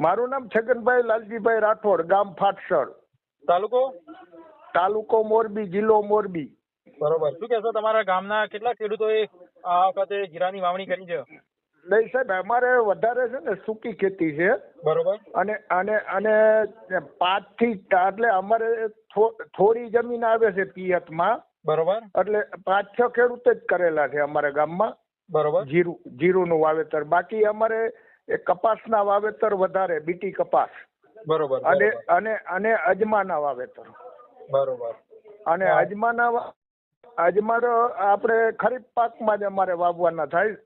મારું નામ છગનભાઈ લાલજીભાઈ રાઠોડ ગામ ફાટસર. તાલુકો? તાલુકો મોરબી જિલ્લો મોરબી. બરોબર. શું કહેશો? તમારા ગામના કેટલા ખેડૂતોએ આ વખતે જીરાની વાવણી કરી છે? નહીં સાહેબ અમારે વધારે છે ને સૂકી ખેતી છે. બરોબર. અને અને અને પાંચથી એટલે અમારે થોડી જમીન આવે છે પિયતમાં. બરોબર. એટલે પાંચ છ ખેડૂત જ કરેલા છે અમારા ગામમાં. બરોબર. જીરું જીરુંનું વાવેતર. બાકી અમારે એ કપાસના વાવેતર વધારે બીટી કપાસ. બરોબર અને અને અને અજમાના વાવેતર. બરોબર. અને અજમાના અજમા આપણે ખરીફ પાકમાં જ અમારે વાવવાના થાય.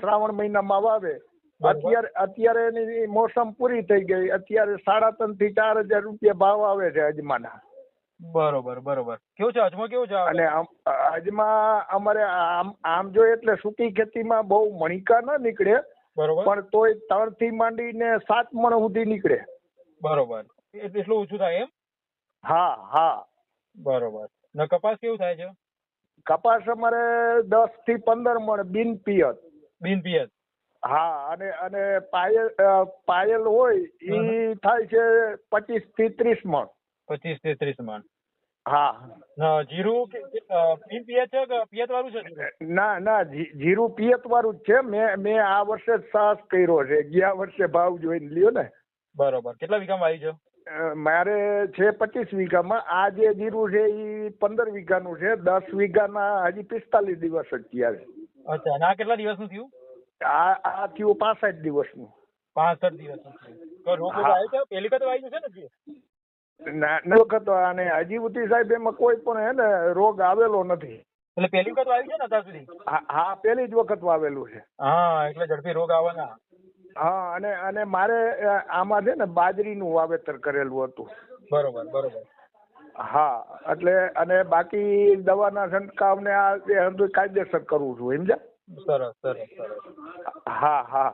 શ્રાવણ મહિનામાં વાવે. અત્યારે અત્યારે એની મોસમ પૂરી થઈ ગઈ. અત્યારે સાડા ત્રણથી ચાર હજાર રૂપિયા ભાવ આવે છે અજમાના. બરોબર બરોબર. કેવું છે? અજમો કેવું છે? અને અજમા અમારે આમ આમ જો એટલે સૂકી ખેતીમાં બહુ મણિકા ના નીકળે. બરોબર. પણ તોય ત્રણથી માંડીને સાત મણ સુધી નીકળે. બરોબર. એટલું ઓછું થાય એમ? હા હા. બરોબર. ને કપાસ કેવું થાય છે? કપાસ અમારે દસથી પંદર મણ બિન પિયત. બિન પિયત. હા અને અને પાયલ પાયલ હોય એ થાય છે પચીસથી ત્રીસ મણ. પચીસથી ત્રીસ મણ. હા. જીરું કે- કે, અ, બિન પિયત છે કે પિયત વાળું છે ના ના જીરું પિયત વાળું જ છે. મેં મેં આ વર્ષે જ સાસ કર્યો છે. ગયા વર્ષે ભાવ જોઈને લ્યો ને. બરોબર. કેટલા વીઘામાં આવી છે? મારે છે પચીસ વીઘામાં. આ જે જીરું છે એ પંદર વીઘાનું છે. દસ વીઘાના હજી પિસ્તાલીસ દિવસ જ થયા છે. અચ્છા. આ કેટલા દિવસનું થયું? આ આ થયું પાસઠ દિવસનું. પાંસઠ છે? પહેલી વખત આવી છે ને જે? ના ના વખત અને હજી સુધી સાહેબ એમાં કોઈ પણ હે ને રોગ આવેલો નથી. એટલે પહેલી વખત આવી છે ને અત્યાર સુધી? હા પહેલી જ વખત વાવેલું છે. હા એટલે ઝડપી રોગ આવવાના. હા અને અને મારે આમાં છે ને બાજરીનું વાવેતર કરેલું હતું. બરોબર બરોબર. હા એટલે અને બાકી દવાના છંટકાવ ને આ કાયદેસર કરું છું સમજ્યા? સરસ સરસ સરસ. હા હા.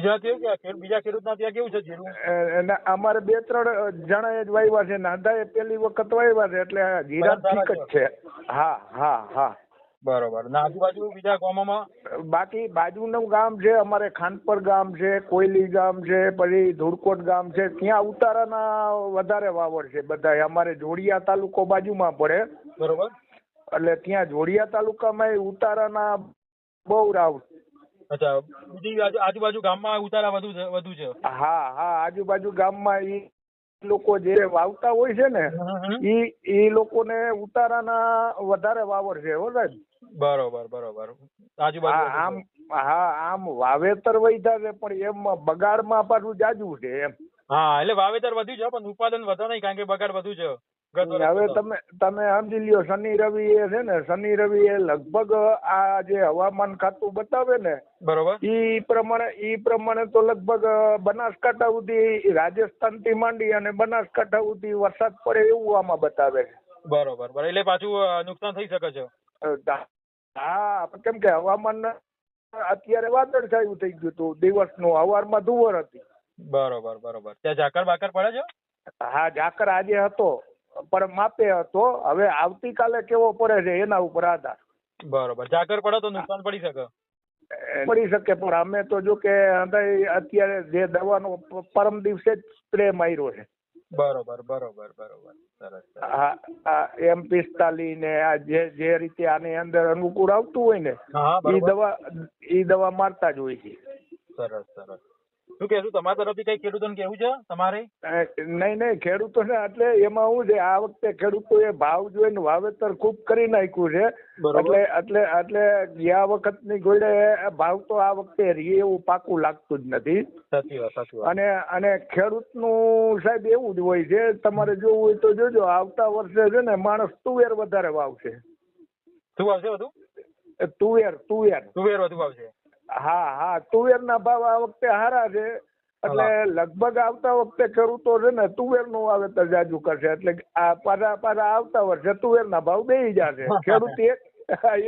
બીજા કે બીજા ખેડૂતના ત્યાં કેવું છે જીરું? અમારે બે ત્રણ જણાએ જ વાવ્યા છે. નાંદાએ પેલી વખત વાવ્યા છે એટલે જીરા ઠીક જ છે. હા હા હા. બરોબર. ને આજુબાજુ બીજા ગામોમાં? બાકી બાજુનું ગામ છે અમારે ખાનપર ગામ છે કોયલી ગામ છે પછી ધુડકોટ ગામ છે. ત્યાં ઉતારાના વધારે વાવડ છે બધા અમારે જોડિયા તાલુકો બાજુમાં પડે. બરોબર. એટલે ત્યાં જોડિયા તાલુકામાં ઉતારાના બહુ રાવ અચ્છા બીજી આજુ- આજુબાજુ ગામમાં ઉતારા વધુ છે વધુ છે? હા હા આજુબાજુ ગામમાં ઈ લોકો જે વાવતા હોય છે ને ઈ ઈ લોકોને ઉતારાના વધારે વાવડ છે બરોબર બરોબર. હા આજુબાજુ આમ હા આમ વાવેતર વધ્યા છે પણ એમ બગાડમાં પાછું જાજુ છે એમ. હા એટલે વાવેતર વધ્યું છે પણ ઉત્પાદન વધે નહીં કારણ કે બગાડ વધુ છે. હવે તમે તમે સમજી લ્યો શનિ રવિ એ છે ને શનિ રવિ એ લગભગ આ જે હવામાન ખાતું બતાવે ને બરોબર. ઈ પ્રમાણે ઈ પ્રમાણે તો લગભગ બનાસકાંઠા સુધી રાજસ્થાનથી માંડી અને બનાસકાંઠા સુધી વરસાદ પડે એવું આમાં બતાવે છે. બરોબર બરોબર. એટલે પાછું નુકસાન થઈ શકે છે. હા કેમ કે હવામાન અત્યારે વાદળછાયું થઈ ગયું હતું દિવસનું હવારમાં ધુવર હતી. બરોબર બરોબર. ત્યાં ઝાકર બાકર પડે છે? હા ઝાકર આજે હતો. પણ માપે હતો. હવે આવતીકાલે કેવો પડે છે એના ઉપર આધાર. બરોબર. ઝાકર પડે તો નુકસાન પડી શકે. પડી શકે પણ અમે તો જો કે અત્યારે જે દવાનો પરમ દિવસે જ સ્પ્રે માર્યો છે. બરોબર બરોબર બરોબર. સરસ એમ પિસ્તાલી ને આ જે જે રીતે આની અંદર અનુકૂળ આવતું હોય ને બરોબર. દવા એ દવા મારતા જ હોય છે. સરસ સરસ. શું કહેશું? તમારા તરફથી કઈ ખેડૂતોને કેવું છે તમારે? નહીં નહીં ખેડૂતોને એટલે એમાં શું છે આ વખતે ખેડૂતોએ ભાવ જોઈને વાવેતર ખૂબ કરી નાખ્યું છે. એટલે એટલે એટલે ગયા વખતની ગોળે ભાવ તો આ વખતે રે એવું પાકું લાગતું જ નથી. અને અને ખેડૂતનું સાહેબ એવું જ હોય છે તમારે જોવું હોય તો જોજો આવતા વર્ષે છે ને માણસ તુવેર વધારે વાવશે. શું વાવશે બધું? તુવેર તુવેર. તુવેર વધુ આવશે હા હા તુવેરના ભાવ આ વખતે સારા છે. એટલે લગભગ આવતા વખતે ખેડૂતો છે ને તુવેરનું વાવેતર જાજુ કરશે. એટલે આ પાછા પાછા આવતા વર્ષે તુવેરના ભાવ બેસી જશે. ખેડૂત એક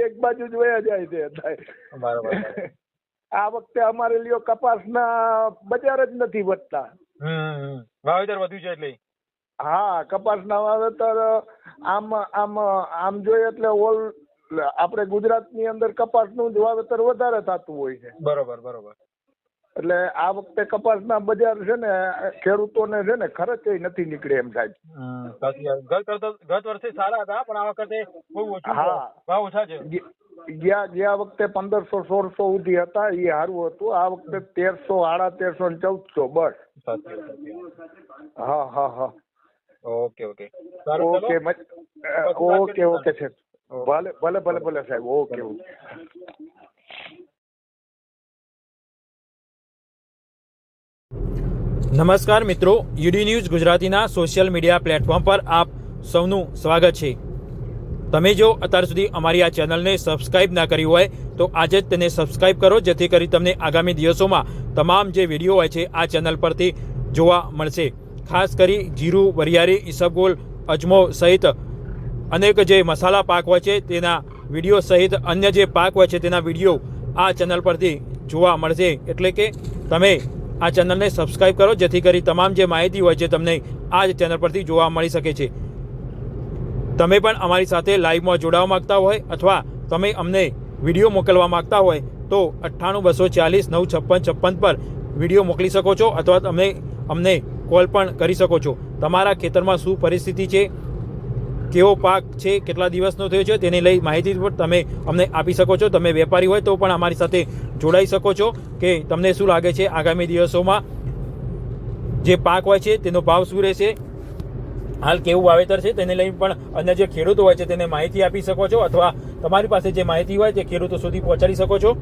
એક બાજુ જ વયા જાય છે બરાબર આ વખતે અમારે લ્યો કપાસના બજાર જ નથી વધતા. વાવેતર વધ્યું છે એટલે? હા કપાસના વાવેતર આમ આમ આમ જોઈએ એટલે ઓલ આપણે ગુજરાતની અંદર કપાસનું જ વાવેતર વધારે થતું હોય છે. બરોબર બરોબર. એટલે આ વખતે કપાસના બજાર છે ને ખેડૂતોને છે ને ખર્ચ નથી નીકળે એમ સાહેબ. ગત વર્ષે સારા હતા પણ આ વખતે બહુ હા. ભાવ ઓછા છે. ગયા ગયા વખતે પંદરસો સોળસો સુધી હતા એ સારું હતું. આ વખતે તેરસો સાડા તેરસો ને ચૌદસો બસ. હા હા હા. Okay okay. Okay okay okay છે ભલે ભલે ભલે ભલે સાહેબ. ઓકે ઓકે નમસ્કાર મિત્રો. યુડી ન્યૂઝ ગુજરાતીના સોશિયલ મીડિયા પ્લેટફોર્મ પર આપ સૌનું સ્વાગત છે. તમે જો અત્યાર સુધી અમારી આ ચેનલને સબસ્ક્રાઇબ ના કરી હોય તો આજે જ તેને સબસ્ક્રાઇબ કરો જેથી કરી તમને આગામી દિવસોમાં તમામ જે વીડિયો હોય છે આ ચેનલ પરથી જોવા મળશે. ખાસ કરી જીરું વરિયાળી ઈસબગોલ અજમો સહિત અનેક જે મસાલા પાક હોય છે તેના વીડિયો સહિત અન્ય જે પાક હોય છે તેના વીડિયો આ ચેનલ પરથી જોવા મળશે. એટલે કે તમે આ ચેનલને સબસ્ક્રાઈબ કરો, જેથી કરી તમામ જે માહિતી હોય છે તમને આ જ ચેનલ પરથી જોવા મળી શકે છે. તમે પણ અમારી સાથે લાઈવમાં જોડાવા માગતા હોય અથવા તમે અમને વીડિયો મોકલવા માંગતા હોય, તો અઠ્ઠાણું બસો ચાલીસ નવ છપ્પન છપ્પન પર વીડિયો મોકલી શકો છો અથવા તમે અમને કોલ પણ કરી શકો છો. તમારા ખેતરમાં શું પરિસ્થિતિ છે કેવો પાક છે, કેટલા દિવસનો થયો છે, તેને લઈ માહિતી પણ તમે અમને આપી શકો છો. તમે વેપારી હોય તો પણ અમારી સાથે જોડાઈ શકો છો કે તમને શું લાગે છે આગામી દિવસોમાં. જે પાક હોય છે, તેનો ભાવ શું રહેશે? હાલ કેવું વાવેતર છે, તેને લઈ પણ અન્ય જે ખેડૂતો હોય છે, તેને માહિતી આપી શકો છો. અથવા તમારી પાસે જે માહિતી હોય તે ખેડૂતો સુધી પહોંચાડી શકો છો.